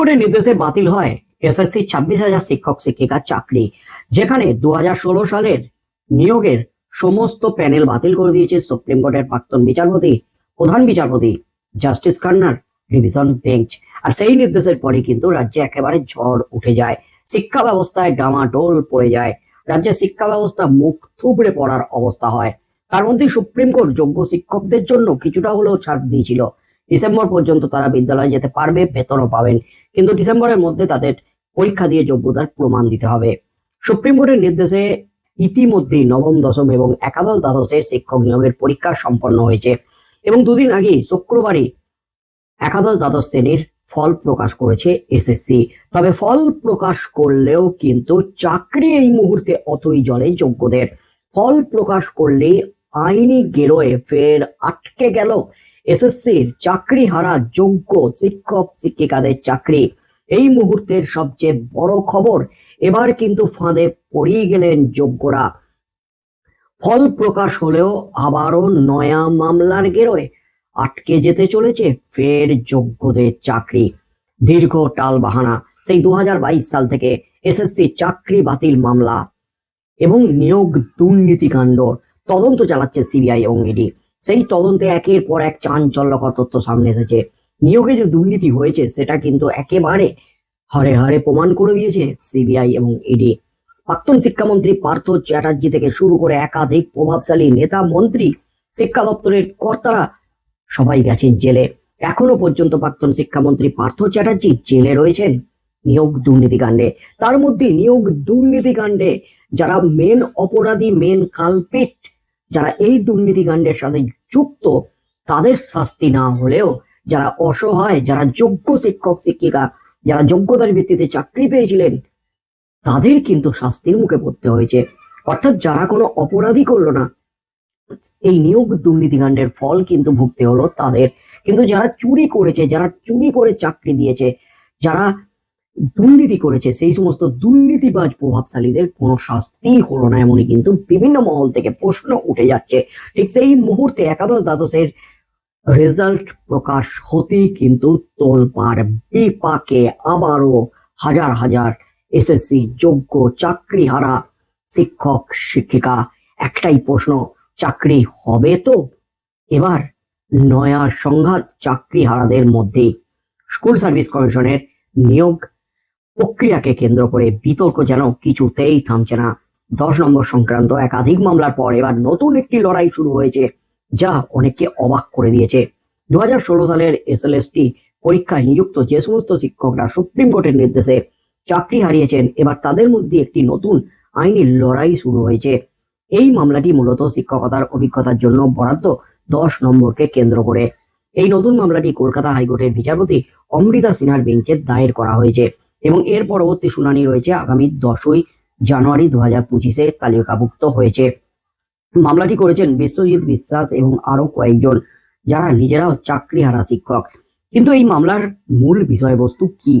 কোর্টের নির্দেশে বাতিল হয় এসএসসি ছাব্বিশ হাজার শিক্ষক শিক্ষিকার চাকরি, যেখানে দু সালের নিয়োগের সমস্ত প্যানেল বাতিল করে দিয়েছে সুপ্রিম কোর্টের প্রাক্তন বিচারপতি, প্রধান বিচারপতি, জাস্টিস খান্নার ডিভিশন বেঞ্চ। আর সেই নির্দেশের পরে কিন্তু রাজ্যে একেবারে ঝড় উঠে যায়। শিক্ষা ব্যবস্থায় ডামাডোল পড়ে যায়। রাজ্যের শিক্ষা ব্যবস্থা মুখ থুবড়ে পড়ার অবস্থা হয়। তার মধ্যে সুপ্রিম কোর্ট যোগ্য শিক্ষকদের জন্য কিছুটা হলেও ছাড় দিয়েছিল। ডিসেম্বর পর্যন্ত তারা বিদ্যালয়ে যেতে পারবে, বেতনও পাবেন। কিন্তু ডিসেম্বরের মধ্যে তাদের পরীক্ষা দিয়ে যোগ্যতার প্রমাণ দিতে হবে। সুপ্রিম কোর্টের নির্দেশে ইতিমধ্যেই নবম, দশম এবং একাদশ দ্বাদশের শিক্ষক নিয়োগের পরীক্ষা সম্পন্ন হয়েছে এবং দুদিন আগেই শুক্রবারই একাদশ, দ্বাদশ শ্রেণির ফল প্রকাশ করেছে এসএসসি তবে ফল প্রকাশ করলেও কিন্তু চাকরি এই মুহূর্তে অতই জলে যোগ্যদের। ফল প্রকাশ করলে আইনি গেরোয় ফের আটকে গেল এসএসসির চাকরি হারা যোগ্য শিক্ষক শিক্ষিকাদের চাকরি। এই মুহূর্তের সবচেয়ে বড় খবর, এবার কিন্তু ফাঁদে পড়িয়ে গেলেন যোগ্যরা। ফল প্রকাশ হলেও আবারও নয়া মামলার গেরোয় আটকে যেতে চলেছে ফের যোগ্যদের চাকরি। দীর্ঘ টাল বাহানা, সেই দু হাজার বাইশ সাল থেকে এসএসসি চাকরি বাতিল মামলা এবং নিয়োগ দুর্নীতিকাণ্ড, তদন্ত চালাচ্ছে সিবিআই এবং ইডি সেই তদন্তে একের পর এক চাঞ্চল্যকর তথ্য সামনে এসেছে। নিয়োগে যে দুর্নীতি হয়েছে, সেটা কিন্তু একেবারে হারে হারে প্রমাণ করে দিয়েছে সিবিআই এবং ইডি প্রাক্তন শিক্ষামন্ত্রী পার্থ চ্যাটার্জি থেকে শুরু করে একাধিক প্রভাবশালী নেতা, মন্ত্রী, শিক্ষা দপ্তরের কর্তারা সবাই গেছেন জেলে। এখনও পর্যন্ত প্রাক্তন শিক্ষামন্ত্রী পার্থ চ্যাটার্জি জেলে রয়েছেন নিয়োগ দুর্নীতিকাণ্ডে। তার মধ্যে নিয়োগ দুর্নীতিকাণ্ডে যারা মেন অপরাধী মেন কালপিট যারা এই দুর্নীতিকাণ্ডের সাথে যুক্ত, তাদের শাস্তি না হলেও যারা অসহায়, যারা যোগ্য শিক্ষক, শিক্ষিকা, যারা যোগ্যতার ভিত্তিতে চাকরি পেয়েছিলেন, তাদের কিন্তু শাস্তির মুখে পড়তে হয়েছে। অর্থাৎ যারা কোনো অপরাধী করল না, এই নিয়োগ দুর্নীতিকাণ্ডের ফল কিন্তু ভুগতে হলো তাদের। কিন্তু যারা চুরি করেছে, যারা চুরি করে চাকরি দিয়েছে, যারা দুর্নীতি করেছে, সেই সমস্ত দুর্নীতিবাজ প্রভাবশালীদের কোনো শাস্তি হলো না এমনই কিন্তু বিভিন্ন মহল থেকে প্রশ্ন উঠে যাচ্ছে। ঠিক সেই মুহূর্তে একাদশ দ্বাদশের রেজাল্ট প্রকাশ হতেই কিন্তু তোলপাড় বিপাকে আবারও হাজার হাজার এসএসসি যোগ্য চাকরি হারা শিক্ষক, শিক্ষিকা, একটাই প্রশ্ন, চাকরি হবে তো? এবার নয়া সংঘাত চাকরি হারাদের মধ্যে স্কুল সার্ভিস কমিশনের নিয়োগ প্রক্রিয়াকে কেন্দ্র করে বিতর্ক যেন কিছুতেই থামছে না। দশ নম্বর সংক্রান্ত একাধিক মামলার পর এবার নতুন একটি লড়াই শুরু হয়েছে, যা অনেককে অবাক করে দিয়েছে। দু হাজার ষোলো সালের এসএলএসটি পরীক্ষায় নিযুক্ত যে সমস্ত শিক্ষকরা সুপ্রিম কোর্টের নির্দেশে চাকরি হারিয়েছেন, এবার তাদের মধ্যে একটি নতুন আইনি লড়াই শুরু হয়েছে। এই মামলাটি মূলত শিক্ষকতার অভিজ্ঞতার জন্য বরাদ্দ দশ নম্বরকে কেন্দ্র করে। এই নতুন মামলাটি কলকাতা হাইকোর্টের বিচারপতি অমৃতা সিনহার বেঞ্চে দায়ের করা হয়েছে। এবং এর পরবর্তী শুনানি রয়েছে আগামী দশই জানুয়ারি দু হাজার পঁচিশে তালিকাভুক্ত হয়েছে। মামলাটি করেছেন বিশ্বজিৎ বিশ্বাস এবং আরও কয়েকজন যারা নিজেরাও চাকরিহারা শিক্ষক। কিন্তু এই মামলার মূল বিষয়বস্তু কি?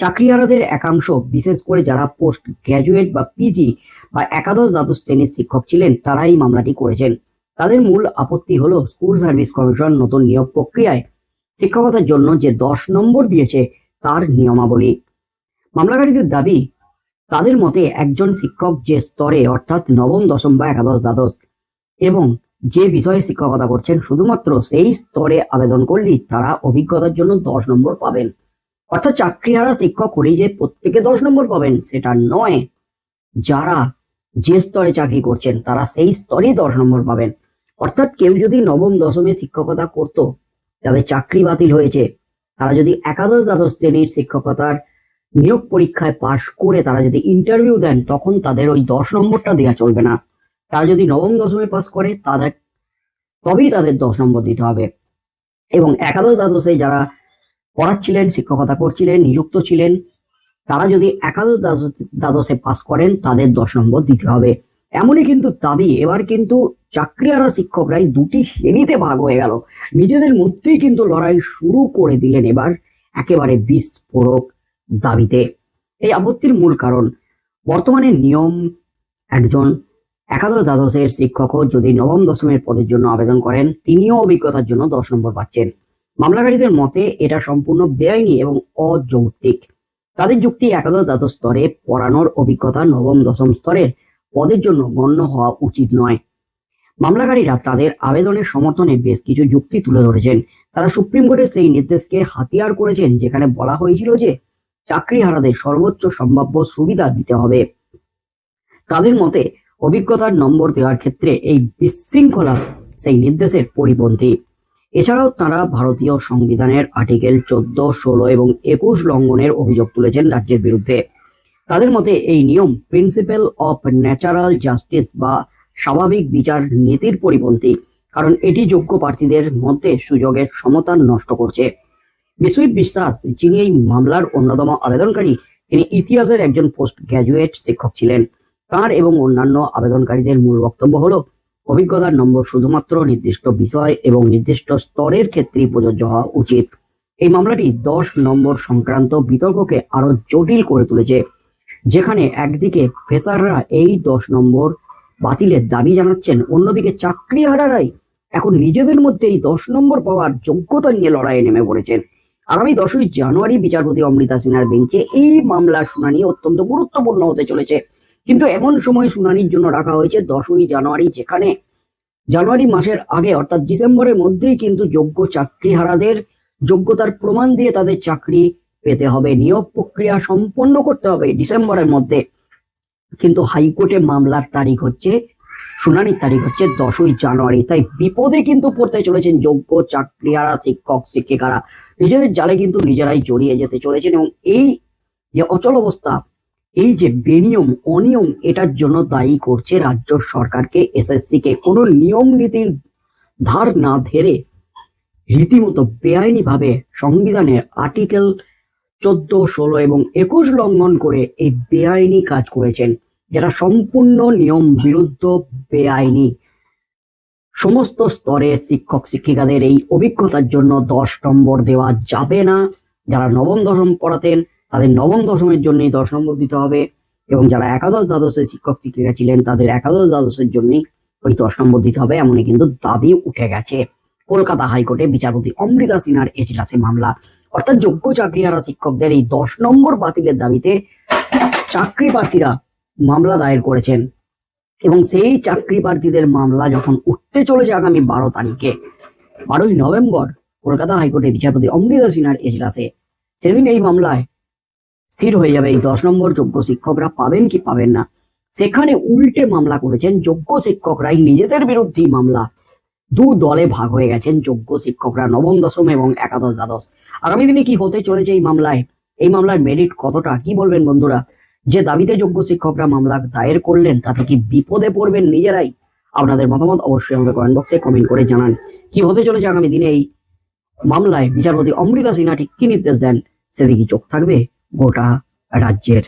চাকরিহারাদের একাংশ, বিশেষ করে যারা পোস্ট গ্র্যাজুয়েট বা পিজি বা একাদশ দ্বাদশ শ্রেণির শিক্ষক ছিলেন, তারা এই মামলাটি করেছেন। তাদের মূল আপত্তি হলো স্কুল সার্ভিস কমিশন নতুন নিয়োগ প্রক্রিয়ায় শিক্ষকতার জন্য যে দশ নম্বর দিয়েছে, তার নিয়মাবলী। মামলাকারীদের দাবি, তাদের মতে একজন শিক্ষক যে স্তরে, অর্থাৎ নবম, দশম বা একাদশ দ্বাদশ, এবং যে বিষয়ে শিক্ষকতা করছেন, শুধুমাত্র সেই স্তরে আবেদন করলেই তারা অভিজ্ঞতার জন্য দশ নম্বর পাবেন। অর্থাৎ চাকরিহারা শিক্ষক হলেই যে প্রত্যেকে দশ নম্বর পাবেন, সেটা নয়। যারা যে স্তরে চাকরি করছেন, তারা সেই স্তরেই দশ নম্বর পাবেন। অর্থাৎ কেউ যদি নবম, দশমে শিক্ষকতা করত, যাদের চাকরি বাতিল হয়েছে, তারা যদি একাদশ, দ্বাদশ শ্রেণির শিক্ষকতার নিয়োগ পরীক্ষায় পাশ করে তারা যদি ইন্টারভিউ দেন, তখন তাদের ওই দশ নম্বরটা দেওয়া চলবে না। তারা যদি নবম, দশমে পাস করে, তাদের, তবেই তাদের দশ নম্বর দিতে হবে। এবং একাদশ দ্বাদশে যারা পড়াচ্ছিলেন, শিক্ষকতা করছিলেন, নিযুক্ত ছিলেন, তারা যদি একাদশ দ্বাদশ পাস করেন, তাদের দশ নম্বর দিতে হবে। এমনই কিন্তু দাবি। এবার কিন্তু চাকরিহারা শিক্ষকরাই দুটি শ্রেণীতে ভাগ হয়ে গেল। নিজেদের মধ্যেই কিন্তু লড়াই শুরু করে দিলেন। এবার একেবারে বিস্ফোরক। দাবিতে। এই আপত্তির মূল কারণ, বর্তমানে নিয়ম একজন একাদশ দ্বাদশের শিক্ষকও যদি নবম দশমের পদের জন্য আবেদন করেন, তিনিও অভিজ্ঞতার জন্য দশ নম্বর পাচ্ছেন। মামলাকারীদের মতে এটা সম্পূর্ণ বেআইনি এবং অযৌক্তিক। তাদের যুক্তি একাদশ দ্বাদশ স্তরে পড়ানোর অভিজ্ঞতা নবম দশম স্তরের পদের জন্য গণ্য হওয়া উচিত নয়। মামলাকারীরা তাদের আবেদনের সমর্থনে বেশ কিছু যুক্তি তুলে ধরেছেন। তারা সুপ্রিম কোর্টের সেই নির্দেশকে হাতিয়ার করেছেন, যেখানে বলা হয়েছিল যে চাকরিহারাদের সর্বোচ্চ সম্ভাব্য সুবিধা দিতে হবে। তাদের মতে, অভিজ্ঞতার নম্বর দেওয়ার ক্ষেত্রে এই বিশৃঙ্খলা সেই নির্দেশের পরিপন্থী। এছাড়াও তারা ভারতীয় সংবিধানের আর্টিকেল চোদ্দ, ষোলো এবং একুশ লঙ্ঘনের অভিযোগ তুলেছেন রাজ্যের বিরুদ্ধে। তাদের মতে, এই নিয়ম প্রিন্সিপাল অফ ন্যাচারাল জাস্টিস বা স্বাভাবিক বিচার নীতির পরিপন্থী, কারণ এটি যোগ্য প্রার্থীদের মধ্যে সুযোগের সমতা নষ্ট করছে। বিশ্বজিৎ বিশ্বাস, যিনি এই মামলার অন্যতম আবেদনকারী, তিনি ইতিহাসের একজন পোস্ট গ্র্যাজুয়েট শিক্ষক ছিলেন। তার এবং অন্যান্য আবেদনকারীদের মূল বক্তব্য হলো, অভিজ্ঞতার নম্বর শুধুমাত্র নির্দিষ্ট বিষয় এবং নির্দিষ্ট স্তরের ক্ষেত্রেই প্রযোজ্য হওয়া উচিত। এই মামলাটি দশ নম্বর সংক্রান্ত বিতর্ককে আরও জটিল করে তুলেছে, যেখানে একদিকে ফেসাররা এই দশ নম্বর বাতিলের দাবি জানাচ্ছেন, অন্যদিকে চাকরি হারারাই এখন নিজেদের মধ্যে এই দশ নম্বর পাওয়ার যোগ্যতা নিয়ে লড়াইয়ে নেমে পড়েছেন। আগামী দশই জানুয়ারি বিচারপতি অমৃতা সিনহার বেঞ্চে এই মামলার শুনানি অত্যন্ত গুরুত্বপূর্ণ হতে চলেছে। কিন্তু এমন সময় শুনানির জন্য রাখা হয়েছে দশই জানুয়ারি, যেখানে জানুয়ারি মাসের আগে, অর্থাৎ ডিসেম্বরের মধ্যেই কিন্তু যোগ্য চাকরিহারাদের যোগ্যতার প্রমাণ দিয়ে তাদের চাকরি পেতে হবে। নিয়োগ প্রক্রিয়া সম্পন্ন করতে হবে ডিসেম্বরের মধ্যে। কিন্তু হাইকোর্টে মামলার তারিখ হচ্ছে শুনানির তারিখ হচ্ছে দশই জানুয়ারি, তাই বিপদে কিন্তু পড়তে চলেছেন যোগ্য চাকরিহারা, শিক্ষক, শিক্ষিকারা। নিজেদের জালে কিন্তু নিজেরাই জড়িয়ে যেতে চলেছেন এবং এই যে অচল অবস্থা, এই যে বেনিয়ম, অনিয়ম, এটার জন্য দায়ী করছে রাজ্য সরকারকে এসএসসি কে কোনো নিয়ম নীতির ধার না ধরে রীতিমতো বেআইনি ভাবে সংবিধানের আর্টিকেল চোদ্দ, ষোলো এবং একুশ লঙ্ঘন করে এই বেআইনি কাজ করেছেন। যেটা সম্পূর্ণ নিয়ম বিরুদ্ধ বেআইনি। সমস্ত স্তরে শিক্ষক শিক্ষিকাদের এই অভিজ্ঞতার জন্য দশ নম্বর দেওয়া যাবে না। যারা নবম, দশম পড়াতেন, তাদের নবম, দশমের জন্যই দশ নম্বর দিতে হবে এবং যারা একাদশ, দ্বাদশের শিক্ষক শিক্ষিকা ছিলেন, তাদের একাদশ, দ্বাদশের জন্যই ওই দশ নম্বর দিতে হবে। এমনই কিন্তু দাবি উঠে গেছে। কলকাতা হাইকোর্টে বিচারপতি অমৃতা সিনহার এজলাসে মামলা। অর্থাৎ যোগ্য চাকরিহারা শিক্ষকদের এই দশ নম্বর বাতিলের দাবিতে চাকরি প্রার্থীরা মামলা দায়ের করেছেন। এবং সেই চাকরি প্রার্থীদের মামলা যখন উঠতে চলেছে আগামী বারো তারিখে, বারোই নভেম্বর কলকাতা হাইকোর্টের বিচারপতি অমৃতা সিনহার এজলাসে, সেদিন এই মামলায় স্থির হয়ে যাবে। এই দশ নম্বর যোগ্য শিক্ষকরা পাবেন কি পাবেন না, সেখানে উল্টে মামলা করেছেন যোগ্য শিক্ষকরাই নিজেদের বিরুদ্ধেই মামলা দু দলে ভাগ হয়ে গেছেন যোগ্য শিক্ষকরা নবম, দশম এবং একাদশ, দ্বাদশ। আগামী দিনে কি হতে চলেছে এই মামলায়? এই মামলার মেরিট কতটা? কি বলবেন বন্ধুরা? যে দাবিতে যোগ্য শিক্ষকরা মামলা দায়ের করলেন, তাতে কি বিপদে পড়বেন নিজেরাই? আপনাদের মতামত অবশ্যই আমাদের কমেন্ট বক্সে কমেন্ট করে জানান। কি হতে চলেছে আগামী দিনে এই মামলায়? বিচারপতি অমৃতা সিনহা ঠিক কি নির্দেশ দেন? সেদিকে চোখ থাকবে গোটা রাজ্যের।